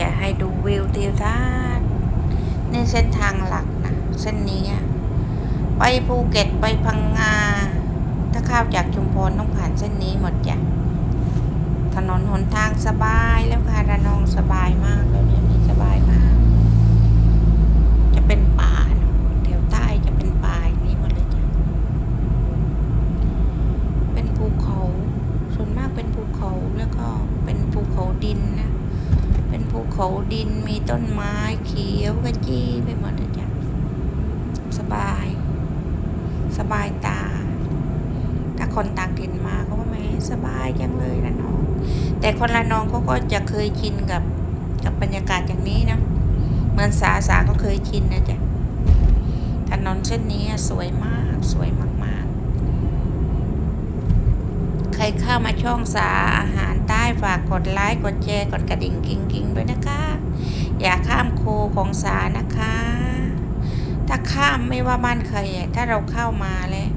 จะให้ดูวิวทิวทัศน์นี่เส้นทางหลักนะเส้นนี้อะไปภูเก็ตไปพังงา ถ้าข้าวจากชุมพรต้องผ่านเส้นนี้หมดจ้ะถนนหนทางสบายแล้วค่ะระนองสบายมากแล้วเดี๋ยนี้สบายมาก จะเป็นป่าเนอะแถวใต้จะเป็นป่าอย่างนี้หมดเลยจ้ะเป็นภูเขา ส่วนมากเป็นภูเขาแล้วก็เป็นภูเขาดินนะ ภูเขาดินมีต้นไม้เขียวกระจี้ไปหมดเลยจ้ะสบาย สบายตา ถ้าคนต่างถิ่นมาเขาก็ไม่สบายจังเลยละน้อง แต่คนละน้องเขาก็จะเคยชินกับกับบรรยากาศอย่างนี้นะเหมือนสาสาก็เคยชินนะจ๊ะถนนเส้นนี้สวยมากสวยมาก ๆ ใครเข้ามาช่องสาอาหาร ฝากกดไลค์กดแชร์กดกระดิ่งกิ้งกิ้งด้วยนะคะ อย่าข้ามโคของสานะคะ ถ้าข้ามไม่ว่าบ้านใครถ้าเราเข้ามาแล้ว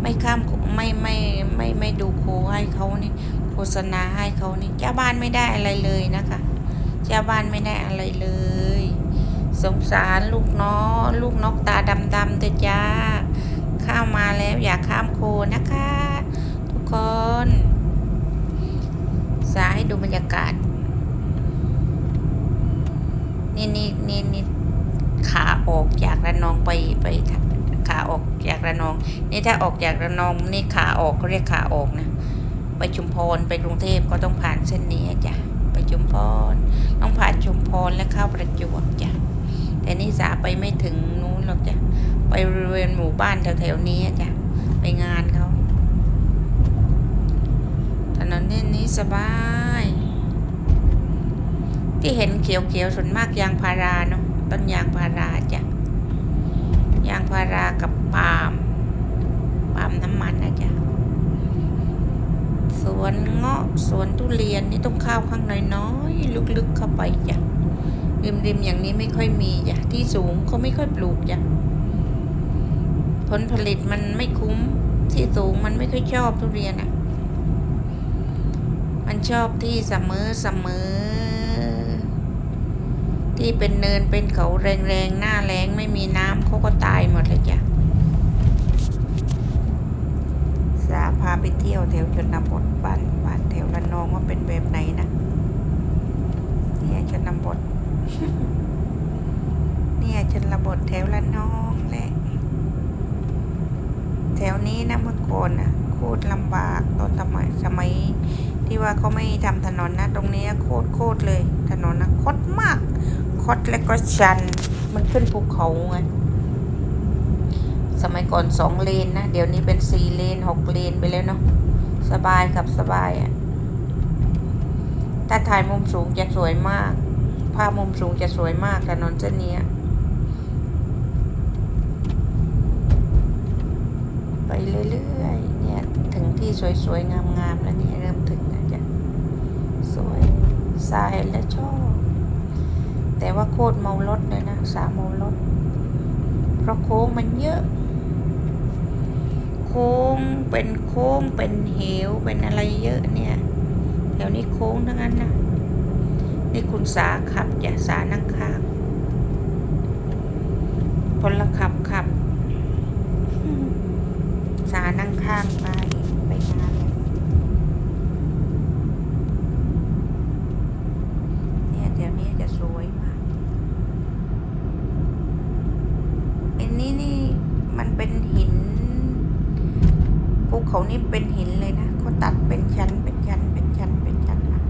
ไม่ข้ามไม่ไม่ไม่ไม่ดูโคให้เขานี่โฆษณาให้เขานี่เจ้าบ้านไม่ได้อะไรเลยนะคะเจ้าบ้านไม่ได้อะไรเลย สงสารลูกน้องลูกนกตาดำๆเตจ้าข้ามาแล้วอย่าข้ามโคนะคะ ทุกคน สาให้ดูบรรยากาศ นี่นี่นี่นี่ขาออกจากระนองไปไปขาออกจากระนอง นี่ถ้าออกจากระนองนี่ขาออกเขาเรียกขาออกนะไปชุมพรไปกรุงเทพก็ต้องผ่านเส้นนี้จ้ะไปชุมพรต้องผ่านชุมพรและเข้าประจวบจ้ะแต่นี่สาไปไม่ถึงนู้นหรอกจ้ะไปบริเวณหมู่บ้านแถวๆนี้จ้ะไปงานเขา นนเส้นนี้สบาย ที่เห็นเขียวๆส่วนมากยางพาราเนาะต้นยางพาราจ้ะยางพารากับปาล์มปาล์มน้ำมันนะจ๊ะสวนเงาะสวนทุเรียนนี่ต้องเข้าข้างในน้อยๆลึกๆเข้าไปจ้ะริมๆอย่างนี้ไม่ค่อยมีจ้ะที่สูงเขาไม่ค่อยปลูกจ้ะผลผลิตมันไม่คุ้มที่สูงมันไม่ค่อยชอบทุเรียนอะ่ะ มันชอบที่เสมอเสมอ ที่เป็นเนินเป็นเขาแรงๆ หน้าแรงไม่มีน้ำเขาก็ตายหมดเลยจ้ะ สาพาไปเที่ยวแถวชนบทบ้านบ้านแถวระนองว่าเป็นแบบไหนนะ เนี่ยชนบท เนี่ยชนบทแถวระนองแหละ แถวนี้นะเมื่อก่อนนะโคตรลำบากตอนสมัยสมัย ที่ว่าเขาไม่ทำถนนนะ ตรงนี้โคตรโคตรเลย ถนนนะคดมากคดและก็ชัน มันขึ้นภูเขาไงสมัยก่อนสองเลนนะ เดี๋ยวนี้เป็นสี่เลนหกเลนไปแล้วเนาะสบายกับสบายอะ่ะถ้าถ่ายมุมสูงจะสวยมาก ภาพมุมสูงจะสวยมากถนนเส้นนี้ไปเรื่อยๆ เนี่ย ถึงที่สวยๆ งามๆ แล้วเนี่ยเริ่มถึง วยสายและชอบ แต่ว่าโคตรเมารถเลยนะสาเมารถ เพราะโค้งมันเยอะ โค้งเป็นโค้งเป็นเหวเป็นอะไรเยอะเนี่ยแถวนี้โค้งทั้งนั้นนะนี่คุณสาขับจะสานั่งข้างพลขับขับ สานั่งข้างไปไปงานเลยเนี่ยแถวนี้จะสวยมาก อันนี้นี่มันเป็นหิน ภูเขานี่เป็นหินเลยนะเขาตัดเป็นชั้นเป็นชั้นเป็นชั้นเป็นชั้นนะ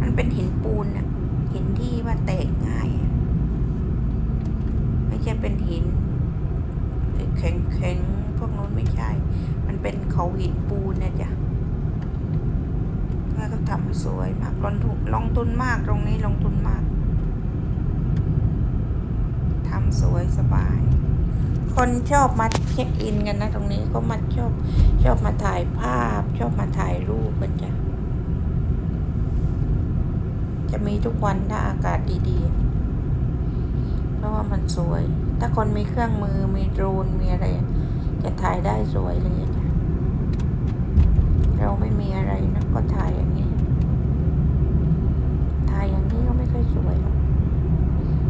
มันเป็นหินปูนอะหินที่ว่าแตกง่าย ไม่ใช่เป็นหินแข็งแข็งพวกนู้นไม่ใช่ มันเป็นเขาหินปูนนะจ๊ะแล้วก็ทำสวยมากลงทุนลงทุนมากตรงนี้ลงทุนมากทำสวยสบาย คนชอบมาเช็คอินกันนะ ตรงนี้ก็มาชอบชอบมาถ่ายภาพ ชอบมาถ่ายรูปกันจ้ะจะมีทุกวันถ้าอากาศดีๆ เพราะว่ามันสวย ถ้าคนมีเครื่องมือมีโดรนมีอะไร จะถ่ายได้สวยเลยจ้ะเราไม่มีอะไรนะก็ถ่ายอย่างนี้ ถ่ายอย่างนี้ก็ไม่ค่อยสวย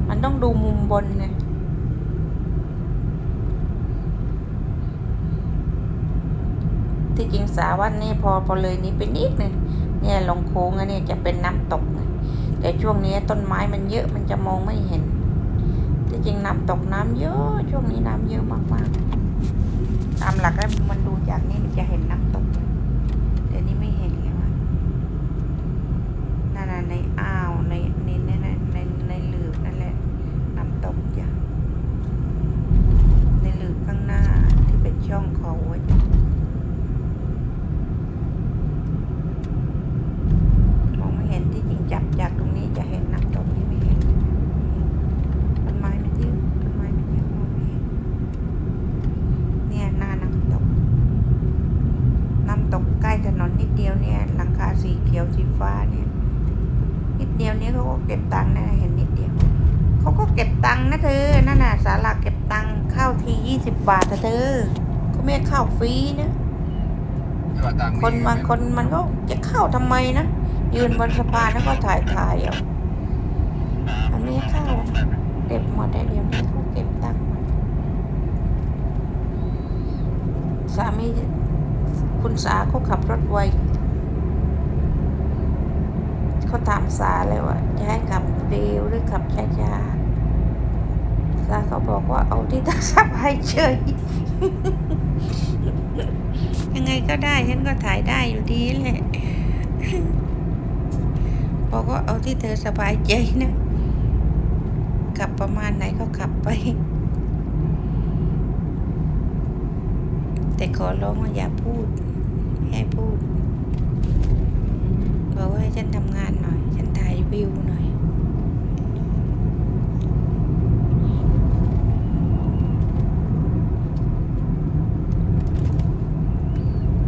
มันต้องดูมุมบนไง ที่จริงสาวัดนี่พอพอเลยนี้ไปนิดนึงเนี่ยลงโค้งอันนี้จะเป็นน้ำตกแต่ช่วงนี้ต้นไม้มันเยอะมันจะมองไม่เห็น ที่จริงน้ำตกน้ำเยอะ ช่วงนี้น้ำเยอะมากๆตามหลักแล้วมันดูจากนี้มันจะเห็นน้ำตกแต่นี่ไม่เห็นเลยว่ะนั่นน่ะในอ่าวในในในในในในหลืบนั่นแหละ น้ำตกจ้ะในหลืบข้างหน้าที่เป็นช่องเขาอะจ้ะมองไม่เห็นที่จริงจับจากตรงนี้จะเห็นน้ำตกนี่ไม่เห็นต้นไม้มันเยอะต้นไม้มันเยอะมองไม่เห็นเนี่ยหน้าน้ำตก น้ำตกใกล้ถนนนิดเดียวเนี่ยหลังคาสีเขียวสีฟ้าเนี่ยนิดเดียวนี้เขาก็เก็บตังค์นะเห็นนิดเดียวเขาก็เก็บตังค์นะเธอนั่นน่ะศาลาเก็บตังค์เข้าทียี่สิบบาทนะเธอเขาไม่เข้าฟรีนะคนบางคนมันก็จะเข้าทำไมนะยืนบนสะพานแล้วก็ถ่ายถ่ายเอาอันนี้เข้าเก็บหมดได้เดี๋ยวนี้เขาเก็บตังค์สามีคุณสาเขาขับรถไว เขาถามสาเลยว่าจะให้ขับเร็วหรือขับช้าๆสาเขาบอกว่าเอาที่ตาสบายเฉยยังไงก็ได้ฉันก็ถ่ายได้อยู่ดีแหละบอกว่าเอาที่เธอสบายใจนะขับประมาณไหนก็ขับไป แต่ขอร้องว่าอย่าพูด ให้พูด บอกว่าให้ฉันทำงานหน่อย ฉันถ่ายวิวหน่อย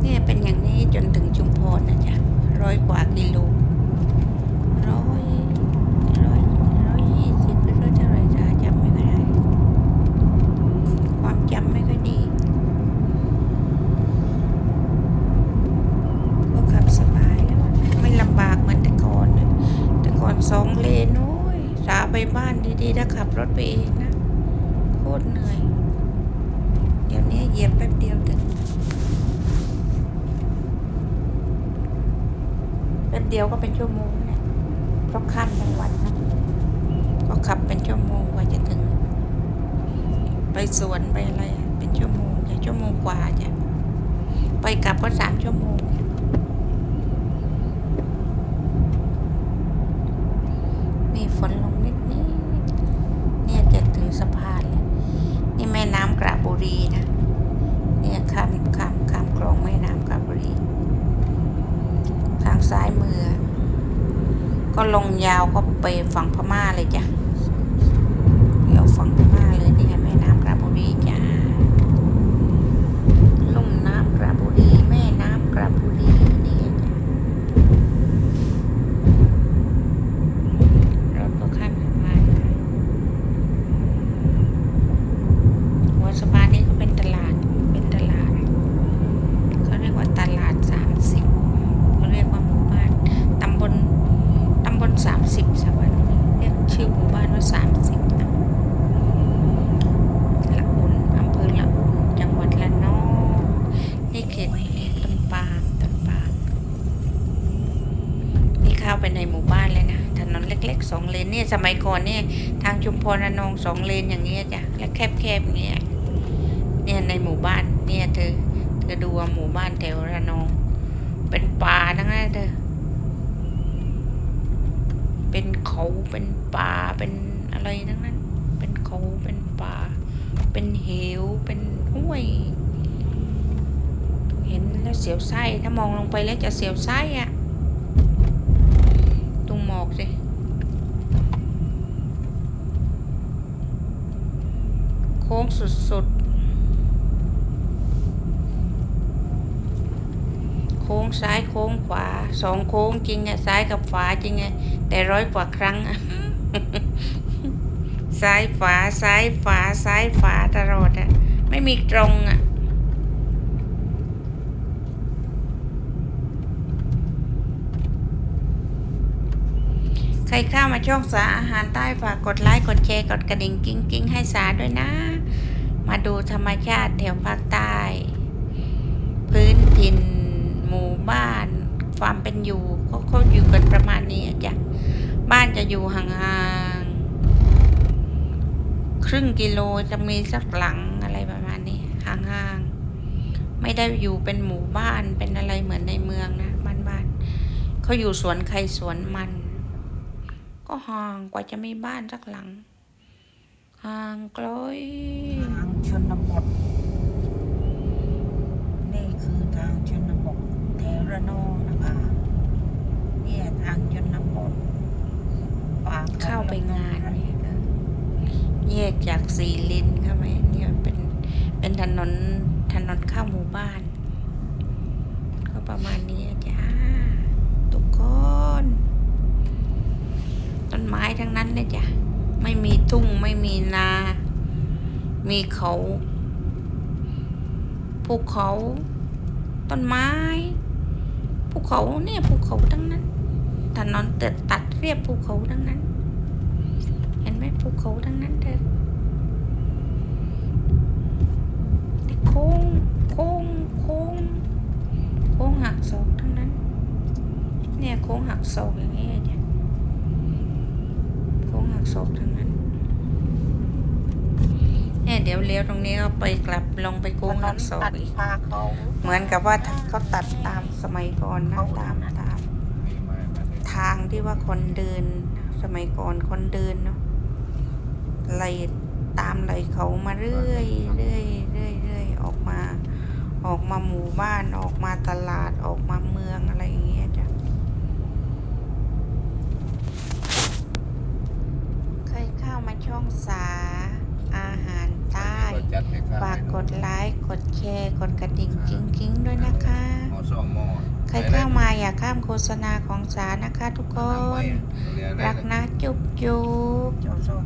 เนี่ยเป็นอย่างนี้จนถึงชุมพรนะจ๊ะร้อยกว่ากิโลร้อยร้อยร้อยยี่สิบหรือร้อยเท่าไหร่จ้าจำไม่ค่อยได้ ความจำไม่ค่อยดี ก็ขับสบายแล้วอะไม่ลำบากเหมือนแต่ก่อนนะแต่ก่อนสองเลนโอ้ยสาไปบ้านดีๆถ้า ขับรถไปเองนะ โคตรเหนื่อย เดี๋ยวนี้เหยียบแป๊บเดียวถึงแป๊บเดียวก็เป็นชั่วโมงเนี่ยเพราะข้ามจังหวัดนะก็ขับเป็นชั่วโมงกว่าจะถึง ไปสวนไปอะไรเป็นชั่วโมงจะชั่วโมงกว่าจะไปกลับก็สามชั่วโมง มีฝนลงนิดนิดเนี่ยจะถึงสะพานเลยนี่แม่น้ำกระบุรีนะ เนี่ยข้ามข้ามข้ามคลองแม่น้ำกระบุรี ทางซ้ายมือ ก็ลงยาวก็ไปฝั่งพม่าเลยจ้ะเดี๋ยวฝั่งพม่าเลยเนี่ยแม่น้ำกระบุรีจ้าลุ่มน้ำกระบุรีแม่น้ำกระบุรีเนี่ยจ้ะรถก็ข้ามสะพานไปหัวสะพานนี้ก็เป็นตลาดเป็นตลาด เขาเรียกว่าตลาดสามสิบเขาเรียกว่าหมู่บ้านตำบลตำบล สามสิบสวัสดิ์เรียกชื่อหมู่บ้านว่าสามสิบนะละอุ่นอำเภอละอุ่นจังหวัดละนองนี่เขตต้นปาล์มต้นปาล์มนี่เข้าไปในหมู่บ้านเลยนะถนนเล็กๆสองเลนเนี่ยสมัยก่อนเนี่ยทางชุมพรระนองสองเลนอย่างเงี้ยจ้ะและแคบๆอย่างเงี้ยเนี่ยในหมู่บ้านเนี่ยเธอเธอดูว่าหมู่บ้านแถวระนอง เป็นป่าทั้งนั้นเธอ เขาเป็นป่าเป็นอะไรทั้งนั้น เป็นเขาเป็นป่า เป็นเหว เป็นห้วย เห็นแล้วเสียวไส้ถ้ามองลงไปแล้วจะเสียวไส้อะตรงหมอกสิโค้งสุดๆ ค้งซ้ายโค้งขวาสองโค้งจริงอะซ้ายกับขวาจริงอะแต่ร้อยกว่าครั้งอะซ้ายขวาซ้ายขวาซ้ายขวาตลอดอะไม่มีตรงอะใครเข้ามาช่องสาอาหารใต้ฝากกดไลค์กดแชร์กดกระดิ่งกิ้งกิ้งให้สาด้วยนะ มาดูธรรมชาติแถวภาคใต้ บ้าน ความเป็นอยู่เขาเขาอยู่กันประมาณนี้จ้ะบ้านจะอยู่ห่างๆครึ่งกิโลจะมีสักหลังอะไรประมาณนี้ห่างๆไม่ได้อยู่เป็นหมู่บ้านเป็นอะไรเหมือนในเมืองนะบ้านๆเขาอยู่สวนใครสวนมัน ก็ห่างกว่าจะมีบ้านสักหลังห่างไกลทางชนบทนี่คือทางชนบทแถวระนองนะคะ เนี่ยทางชนบทป่าเข้าไปงานนี่แยกจากสีลินเข้าไปเนี่ยเป็นเป็นถนนถนนเข้าหมู่บ้าน ก็ประมาณนี้จ้าทุกคนต้นไม้ทั้งนั้นเลยจ้ะไม่มีทุ่งไม่มีนา มีเขาภูเขา ต้นไม้ภูเขาเนี่ยภูเขาทั้งนั้น ถนนเติดตัดเรียบภูเขาทั้งนั้น เห็นไหมภูเขาทั้งนั้นเธอโค้งโค้งโค้งโค้งหักศอกทั้งนั้น เนี่ยโค้งหักศอกอย่างนี้จ้ะโค้งหักศอกทั้งนั้นเนี่ยเดี๋ยวเลี้ยวตรงนี้ก็ไปกลับลงไปโค้งหักศอกตัดอีกพาเขาเหมือนกับว่าเขาตัดตามสมัยก่อนนะตามตามมีมาแบบนี้ทางที่ว่าคนเดิน สมัยก่อนคนเดินเนาะไหลตามไหลเขามาเรื่อยเรื่อยเรื่อยเรื่อยออกมา ออกมาหมู่บ้านออกมาตลาดออกมาเมืองอะไรอย่างเงี้ยจ้ะเคยเข้ามาช่องสาอาหารใต้ก็จัดให้ข้วฝากกดไลค์กดแชร์กดกระดิ่งกิ้งกิ้งๆด้วยนะคะ หม้อสองหม้อใครเข้ามาอย่าข้ามโฆษณาของสานะคะทุกคน รักนะจุ๊บจุ๊บเจ้าส้ม